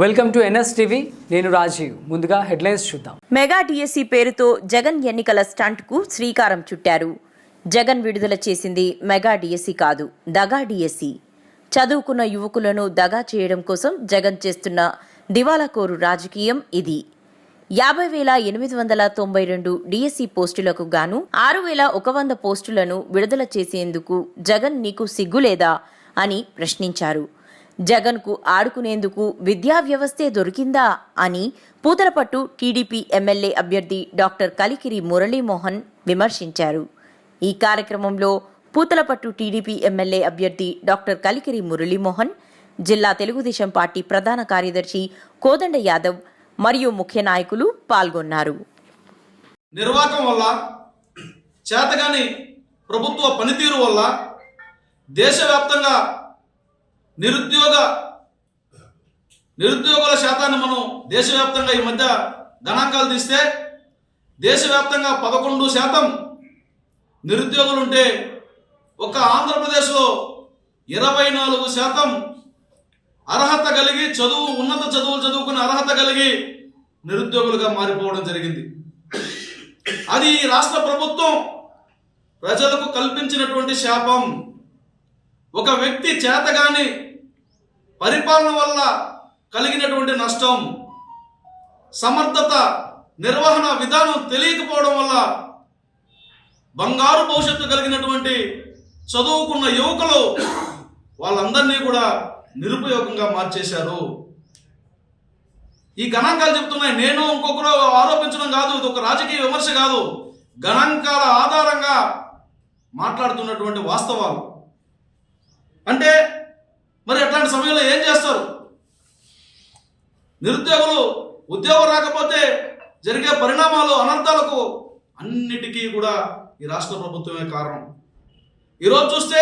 Welcome to NS TV. నేను రాజీవ్. ముందుగా headlines చూద్దాం. మెగా డిఎస్సీ పేరుతో జగన్ ఎన్నికల స్టంట్కు శ్రీకారం చుట్టారు. జగన్ విడుదల చేసింది మెగా డిఎస్సీ కాదు దగా డిఎస్సీ చదువుకున్న యువకులను దగా చేయడం కోసం జగన్ చేస్తున్న దివాలాకోరు రాజకీయం ఇది. యాభై వేల ఎనిమిది వందల తొంభై రెండు డిఎస్సి పోస్టులకు గాను ఆరు వేల ఒక వంద పోస్టులను విడుదల చేసేందుకు జగన్ నీకు సిగ్గులేదా అని ప్రశ్నించారు. జగన్కు ఆడుకునేందుకు విద్యా వ్యవస్థే దొరికిందా అని పూతలపట్టు టీడీపీ ఎమ్మెల్యే అభ్యర్థి డాక్టర్ కలికిరి మురళీమోహన్ విమర్శించారు. ఈ కార్యక్రమంలో పూతలపట్టు టీడీపీ ఎమ్మెల్యే అభ్యర్థి డాక్టర్ కలికిరి మురళీమోహన్ జిల్లా తెలుగుదేశం పార్టీ ప్రధాన కార్యదర్శి కోదండ యాదవ్ మరియు ముఖ్య నాయకులు పాల్గొన్నారు. నిర్వాకం వల్ల చేతగాని ప్రభుత్వ పనితీరు వల్ల దేశవ్యాప్తంగా నిరుద్యోగ నిరుద్యోగుల శాతాన్ని మనం దేశవ్యాప్తంగా ఈ మధ్య గణాంకాలు తీస్తే దేశవ్యాప్తంగా పదకొండు శాతం నిరుద్యోగులు ఉంటే ఒక ఆంధ్రప్రదేశ్లో ఇరవై నాలుగు శాతం అర్హత కలిగి చదువు ఉన్నత చదువులు చదువుకున్న అర్హత కలిగి నిరుద్యోగులుగా మారిపోవడం జరిగింది. అది ఈ రాష్ట్ర ప్రభుత్వం ప్రజలకు కల్పించినటువంటి శాపం. ఒక వ్యక్తి చేతగాని పరిపాలన వల్ల కలిగినటువంటి నష్టం సమర్థత నిర్వహణ విధానం తెలియకపోవడం వల్ల బంగారు భవిష్యత్తు కలిగినటువంటి చదువుకున్న యువకులు వాళ్ళందరినీ కూడా నిరుపయోగంగా మార్చేశారు. ఈ గణాంకాలు చెప్తున్నాయి నేను ఇంకొకరు ఆరోపించడం కాదు ఇది ఒక రాజకీయ విమర్శ కాదు. గణాంకాల ఆధారంగా మాట్లాడుతున్నటువంటి వాస్తవాలు. అంటే మరి అట్లాంటి సమయంలో ఏం చేస్తారు? నిరుద్యోగులు ఉద్యోగం రాకపోతే జరిగే పరిణామాలు అనర్థాలకు అన్నిటికీ కూడా ఈ రాష్ట్ర ప్రభుత్వమే కారణం. ఈరోజు చూస్తే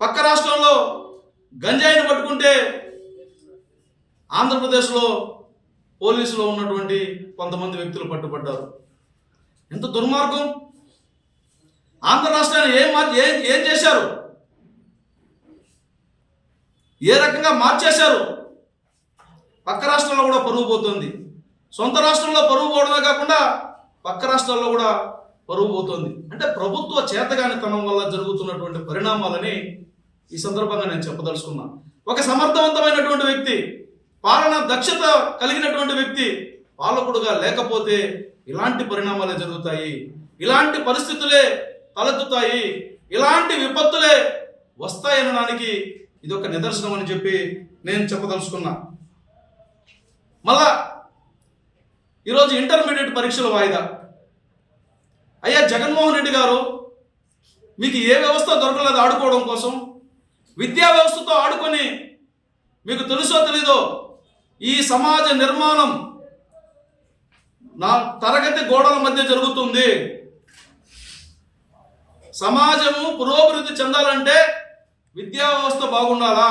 పక్క రాష్ట్రంలో గంజాయిని పట్టుకుంటే ఆంధ్రప్రదేశ్లో పోలీసులో ఉన్నటువంటి కొంతమంది వ్యక్తులు పట్టుబడ్డారు. ఎంత దుర్మార్గం! ఆంధ్ర రాష్ట్రాన్ని ఏం మార్చి ఏం ఏం చేశారు? ఏ రకంగా మార్చేశారు? పక్క రాష్ట్రంలో కూడా పరుగు పోతుంది. సొంత రాష్ట్రంలో పరుగు పోవడమే కాకుండా పక్క రాష్ట్రాల్లో కూడా పరుగు పోతుంది. అంటే ప్రభుత్వ చేతగానితనం వల్ల జరుగుతున్నటువంటి పరిణామాలని ఈ సందర్భంగా నేను చెప్పదలుచుకున్నా. ఒక సమర్థవంతమైనటువంటి వ్యక్తి పాలన దక్షత కలిగినటువంటి వ్యక్తి పాలకుడుగా లేకపోతే ఇలాంటి పరిణామాలే జరుగుతాయి. ఇలాంటి పరిస్థితులే తలెత్తుతాయి. ఇలాంటి విపత్తులే వస్తాయనడానికి ఇది ఒక నిదర్శనం అని చెప్పి నేను చెప్పదలుచుకున్నా. మళ్ళా ఈరోజు ఇంటర్మీడియట్ పరీక్షల వాయిదా. అయ్యా జగన్మోహన్ రెడ్డి గారు మీకు ఏ వ్యవస్థ దొరకలేదు ఆడుకోవడం కోసం? విద్యా వ్యవస్థతో ఆడుకొని మీకు తెలుసో తెలీదో ఈ సమాజ నిర్మాణం నా తరగతి గోడల మధ్య జరుగుతుంది. సమాజము పురోభివృద్ధి చెందాలంటే విద్యా వ్యవస్థ బాగుండాలా?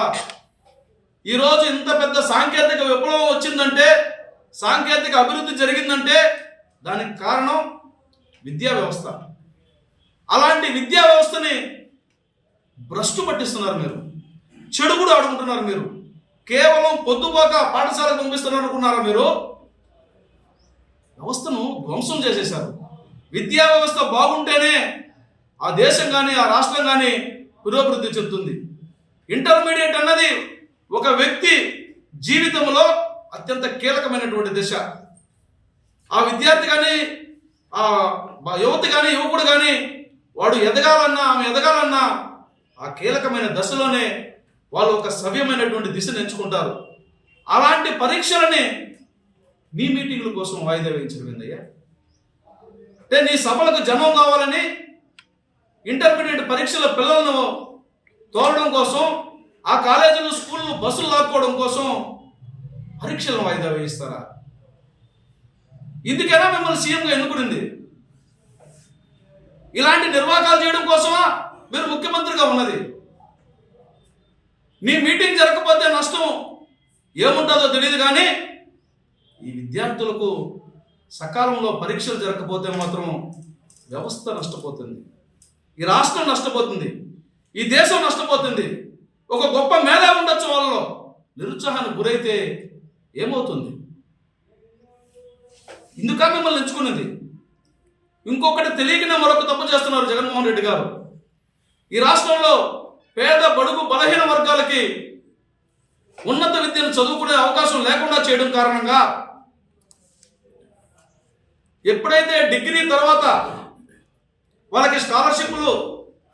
ఈరోజు ఇంత పెద్ద సాంకేతిక విప్లవం వచ్చిందంటే సాంకేతిక అభివృద్ధి జరిగిందంటే దానికి కారణం విద్యా వ్యవస్థ. అలాంటి విద్యా వ్యవస్థని భ్రష్టు పట్టిస్తున్నారు మీరు. చెడు కూడా ఆడుకుంటున్నారు మీరు. కేవలం పొద్దుపోక పాఠశాలకు పంపిస్తున్నారు అనుకున్నారా మీరు? వ్యవస్థను ధ్వంసం చేసేశారు. విద్యా వ్యవస్థ బాగుంటేనే ఆ దేశం కానీ ఆ రాష్ట్రం కానీ పురోభివృద్ధి చెందుతుంది. ఇంటర్మీడియట్ అన్నది ఒక వ్యక్తి జీవితంలో అత్యంత కీలకమైనటువంటి దశ. ఆ విద్యార్థి కానీ ఆ యువతి కానీ యువకుడు కానీ వాడు ఎదగాలన్నా ఆమె ఎదగాలన్నా ఆ కీలకమైన దశలోనే వాళ్ళు ఒక సవ్యమైనటువంటి దిశను ఎంచుకుంటారు. అలాంటి పరీక్షలని నీ మీటింగుల కోసం వాయిదా వేయించడం ఏందయ్యా? అంటే నీ సభలకు జనం కావాలని ఇంటర్మీడియట్ పరీక్షల పిల్లలను తోలడం కోసం ఆ కాలేజీలు స్కూళ్ళు బస్సులు లాక్కోవడం కోసం పరీక్షలను వాయిదా వేయిస్తారా? ఇందుకైనా మిమ్మల్ని సీఎంగా ఎన్నుకునింది? ఇలాంటి నిర్వాహకాలు చేయడం కోసమా మీరు ముఖ్యమంత్రిగా ఉన్నది? మీ మీటింగ్ జరగకపోతే నష్టం ఏముంటుందో తెలియదు కానీ ఈ విద్యార్థులకు సకాలంలో పరీక్షలు జరగకపోతే మాత్రం వ్యవస్థ నష్టపోతుంది. ఈ రాష్ట్రం నష్టపోతుంది ఈ దేశం నష్టపోతుంది. ఒక గొప్ప మేధ ఉండొచ్చు వాళ్ళలో. నిరుత్సాహానికి గురైతే ఏమవుతుంది? ఇందుక మిమ్మల్ని ఎంచుకున్నది. ఇంకొకటి తెలియకనే మరొక తప్పు చేస్తున్నారు జగన్మోహన్ రెడ్డి గారు. ఈ రాష్ట్రంలో పేద బడుగు బలహీన వర్గాలకి ఉన్నత విద్యను చదువుకునే అవకాశం లేకుండా చేయడం కారణంగా ఎప్పుడైతే డిగ్రీ తర్వాత వాళ్ళకి స్కాలర్షిప్లు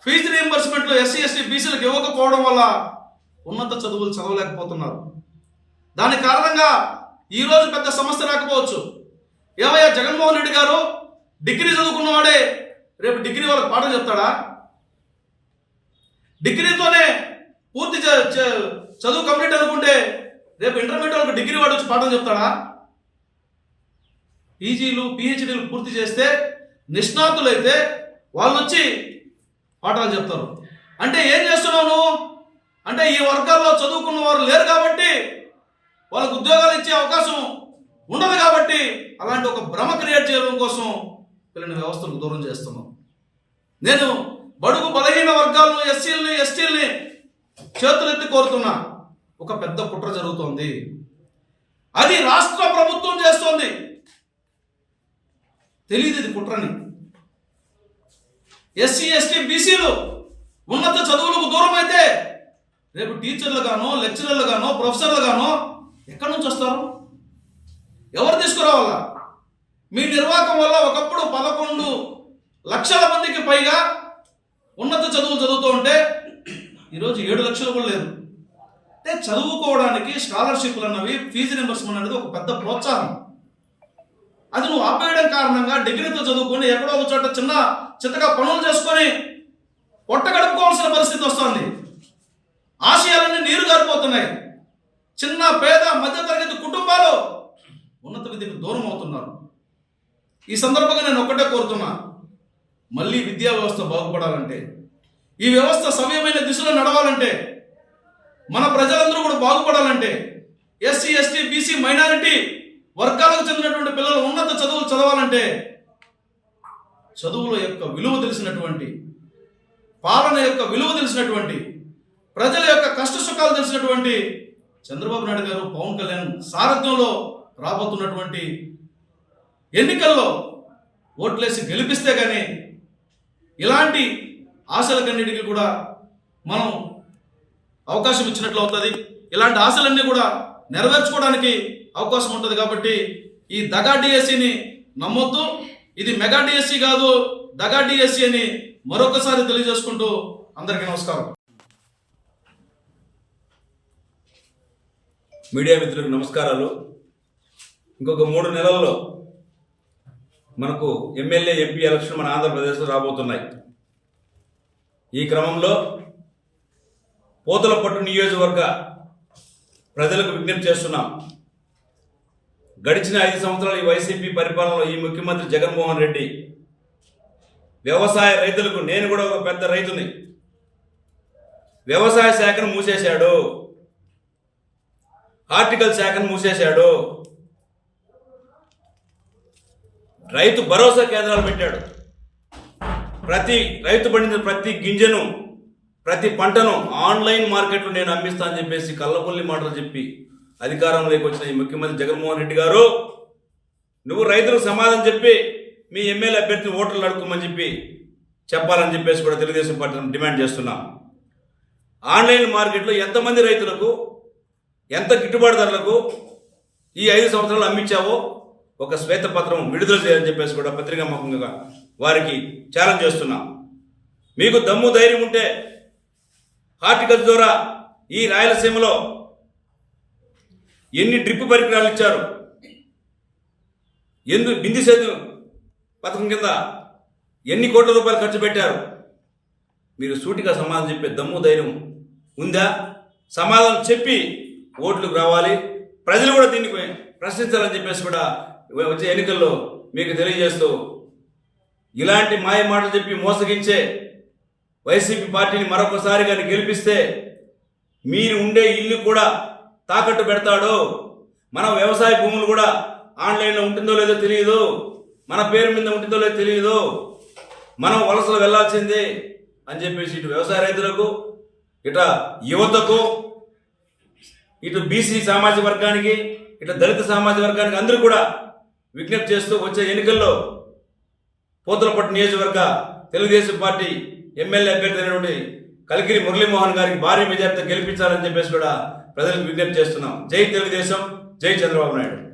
ఫీజు రియంబర్స్మెంట్లు ఎస్సీ ఎస్టీ బీసీలకు ఇవ్వకపోవడం వల్ల ఉన్నత చదువులు చదవలేకపోతున్నారు. దాని కారణంగా ఈరోజు పెద్ద సమస్య రాకపోవచ్చు. ఏమయ్యా జగన్మోహన్ రెడ్డి గారు డిగ్రీ చదువుకున్నవాడే రేపు డిగ్రీ వాళ్ళకి పాఠం చెప్తాడా? డిగ్రీతోనే పూర్తి చదువు కంప్లీట్ అనుకుంటే రేపు ఇంటర్మీడియట్ వాళ్ళకి డిగ్రీ వాడు వచ్చి పాఠం చెప్తాడా? పీజీలు పిహెచ్డీలు పూర్తి చేస్తే నిష్ణాతులైతే వాళ్ళు వచ్చి పాఠాలు చెప్తారు. అంటే ఏం చేస్తున్నావు అంటే ఈ వర్గాల్లో చదువుకున్న వారు లేరు కాబట్టి వాళ్ళకు ఉద్యోగాలు ఇచ్చే అవకాశం ఉండదు కాబట్టి అలాంటి ఒక భ్రమ క్రియేట్ చేయడం కోసం వీళ్ళని వ్యవస్థలకు దూరం చేస్తున్నాం. నేను బడుగు బలహీన వర్గాలను ఎస్సీలని ఎస్టీలని చేతులెత్తి కోరుతున్నా. ఒక పెద్ద కుట్ర జరుగుతోంది. అది రాష్ట్ర ప్రభుత్వం చేస్తోంది. తెలియదు ఇది కుట్రని. ఎస్సీ ఎస్టీ బీసీలు ఉన్నత చదువులకు దూరం అయితే రేపు టీచర్లు గానో లెక్చరర్లు గానో ప్రొఫెసర్లు గానో ఎక్కడి నుంచి వస్తారు? ఎవరు తీసుకురావాలా? మీ నిర్వాహకం వల్ల ఒకప్పుడు పదకొండు లక్షల మందికి పైగా ఉన్నత చదువులు చదువుతూ ఉంటే ఈరోజు ఏడు లక్షలు కూడా లేదు. అంటే చదువుకోవడానికి స్కాలర్షిప్లు అన్నవి ఫీజు రింబర్స్మెంట్ అనేది ఒక పెద్ద ప్రోత్సాహం. అది నువ్వు ఆపేయడం కారణంగా డిగ్రీతో చదువుకొని ఎక్కడో ఒక చోట చిన్న చిత్తగా పనులు చేసుకొని పొట్ట గడుపుకోవాల్సిన పరిస్థితి వస్తుంది. ఆశయాలన్నీ నీరు గారిపోతున్నాయి. చిన్న పేద మధ్యతరగతి కుటుంబాలు ఉన్నత విద్యకు దూరం అవుతున్నారు. ఈ సందర్భంగా నేను ఒక్కటే కోరుతున్నా మళ్ళీ విద్యా వ్యవస్థ బాగుపడాలంటే ఈ వ్యవస్థ సవ్యమైన దిశలో నడవాలంటే మన ప్రజలందరూ కూడా బాగుపడాలంటే ఎస్సీ ఎస్టీ బీసీ మైనారిటీ వర్గాలకు చెందినటువంటి పిల్లలు ఉన్నత చదువులు చదవాలంటే చదువుల యొక్క విలువ తెలిసినటువంటి పాలన యొక్క విలువ తెలిసినటువంటి ప్రజల యొక్క కష్ట సుఖాలు తెలిసినటువంటి చంద్రబాబు నాయుడు గారు పవన్ కళ్యాణ్ సారథ్యంలో రాబోతున్నటువంటి ఎన్నికల్లో ఓట్లేసి గెలిపిస్తే కానీ ఇలాంటి ఆశలకన్నిటికీ కూడా మనం అవకాశం ఇచ్చినట్లు అవుతుంది. ఇలాంటి ఆశలన్నీ కూడా నెరవేర్చుకోవడానికి అవకాశం ఉంటుంది కాబట్టి ఈ దగా డిఎస్సిని నమ్మొద్దు. ఇది మెగా డిఎస్సి కాదు దగా డిఎస్సి అని మరొకసారి తెలియజేసుకుంటూ అందరికీ నమస్కారం. మీడియా మిత్రులకు నమస్కారాలు. ఇంకొక మూడు నెలల్లో మనకు ఎమ్మెల్యే ఎంపీ ఎలక్షన్ మన ఆంధ్రప్రదేశ్లో రాబోతున్నాయి. ఈ క్రమంలో పోతలపట్టు నియోజకవర్గ ప్రజలకు విజ్ఞప్తి చేస్తున్నాం. గడిచిన ఐదు సంవత్సరాలు ఈ వైసీపీ పరిపాలనలో ఈ ముఖ్యమంత్రి జగన్మోహన్ రెడ్డి వ్యవసాయ రైతులకు నేను కూడా ఒక పెద్ద రైతుని. వ్యవసాయ శాఖను మూసేశాడు. ఆర్టికల్ శాఖను మూసేశాడు. రైతు భరోసా కేంద్రాలు పెట్టాడు. ప్రతి రైతు పండించిన ప్రతి గింజను ప్రతి పంటను ఆన్లైన్ మార్కెట్లో నేను అమ్మిస్తానని చెప్పేసి కళ్ళపల్లి మాటలు చెప్పి అధికారంలోకి వచ్చిన ఈ ముఖ్యమంత్రి జగన్మోహన్ రెడ్డి గారు నువ్వు రైతులకు సమాధానం చెప్పి మీ ఎమ్మెల్యే అభ్యర్థిని ఓట్లు అడుక్కోమని చెప్పి చెప్పాలని చెప్పేసి కూడా తెలుగుదేశం పార్టీ డిమాండ్ చేస్తున్నాం. ఆన్లైన్ మార్కెట్లో ఎంతమంది రైతులకు ఎంత గిట్టుబాటు ధరలకు ఈ ఐదు సంవత్సరాలు అమ్మించావో ఒక శ్వేతపత్రం విడుదల చేయాలని చెప్పేసి కూడా పత్రికాముఖంగా వారికి ఛాలెంజ్ చేస్తున్నాం. మీకు దమ్ము ధైర్యం ఉంటే హార్టికల్చర్ ద్వారా ఈ రాయలసీమలో ఎన్ని డ్రిప్ పరికరాలు ఇచ్చారు? ఎందు బింది సేద్యం పథకం కింద ఎన్ని కోట్ల రూపాయలు ఖర్చు పెట్టారు? మీరు సూటిగా సమాధానం చెప్పే దమ్ము ధైర్యం ఉందా? సమాధానం చెప్పి ఓట్లకు రావాలి. ప్రజలు కూడా దీన్ని ప్రశ్నించాలని చెప్పేసి కూడా వచ్చే ఎన్నికల్లో మీకు తెలియజేస్తూ ఇలాంటి మాయ మాటలు చెప్పి మోసగించే వైసీపీ పార్టీని మరొకసారి కానీ గెలిపిస్తే మీరు ఉండే ఇల్లు కూడా తాకట్టు పెడతాడు? మన వ్యవసాయ భూములు కూడా ఆన్లైన్లో ఉంటుందో లేదో తెలియదు. మన పేరు మీద ఉంటుందో లేదో తెలియదు. మనం వలసలు వెళ్ళాల్సిందే అని చెప్పేసి ఇటు వ్యవసాయ రైతులకు ఇట యువతకు ఇటు బీసీ సామాజిక వర్గానికి ఇటు దళిత సామాజిక వర్గానికి అందరూ కూడా విజ్ఞప్తి చేస్తూ వచ్చే ఎన్నికల్లో పోతులపట్టు నియోజకవర్గ తెలుగుదేశం పార్టీ ఎమ్మెల్యే అభ్యర్థి అయినటువంటి కలికిరి మురళీమోహన్ గారికి భారీ మెజార్టీతో గెలిపించాలని చెప్పేసి కూడా ప్రజలకు విజ్ఞప్తి చేస్తున్నాం. జై తెలుగుదేశం జై చంద్రబాబు నాయుడు.